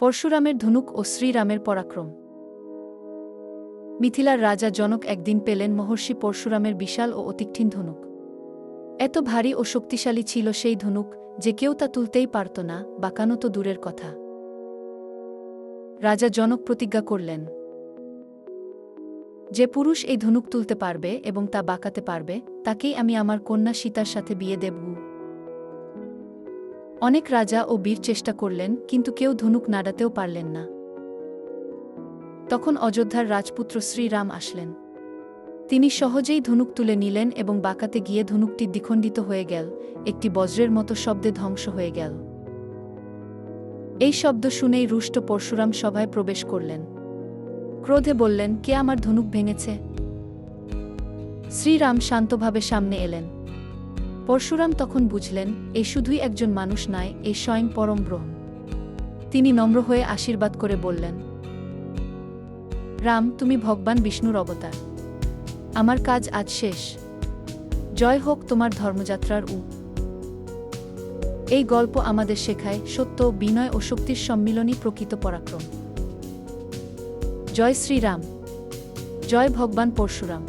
পরশুরামের ধনুক ও শ্রীরামের পরাক্রম। মিথিলার রাজা জনক একদিন পেলেন মহর্ষি পরশুরামের বিশাল ও অতিক্ষীণ ধনুক। এত ভারী ও শক্তিশালী ছিল সেই ধনুক যে কেউ তা তুলতেই পারত না, বাঁকানো তো দূরের কথা। রাজা জনক প্রতিজ্ঞা করলেন, যে পুরুষ এই ধনুক তুলতে পারবে এবং তা বাঁকাতে পারবে, তাকেই আমি আমার কন্যা সীতার সাথে বিয়ে দেব অনেক রাজা ও বীর চেষ্টা করলেন, কিন্তু কেউ ধনুক নাড়াতেও পারলেন না। তখন অযোধ্যার রাজপুত্র শ্রীরাম আসলেন। তিনি সহজেই ধনুক তুলে নিলেন এবং বাঁকাতে গিয়ে ধনুকটি দ্বিখণ্ডিত হয়ে গেল, একটি বজ্রের মতো শব্দে ধ্বংস হয়ে গেল। এই শব্দ শুনেই রুষ্ট পরশুরাম সভায় প্রবেশ করলেন। ক্রোধে বললেন, কে আমার ধনুক ভেঙেছে? শ্রীরাম শান্তভাবে সামনে এলেন। পরশুরাম তখন বুঝলেন, এ শুধুই একজন মানুষ নয় এ স্বয়ং পরম ব্রহ্ম। তিনি নম্র হয়ে আশীর্বাদ করে বললেন, রাম, তুমি ভগবান বিষ্ণুর অবতার। আমার কাজ আজ শেষ। জয় হোক তোমার ধর্মযাত্রার উ। এই গল্প আমাদের শেখায় সত্য, বিনয় ও শক্তির সম্মিলনই প্রকৃত পরাক্রম। জয় শ্রীরাম। জয় ভগবান পরশুরাম।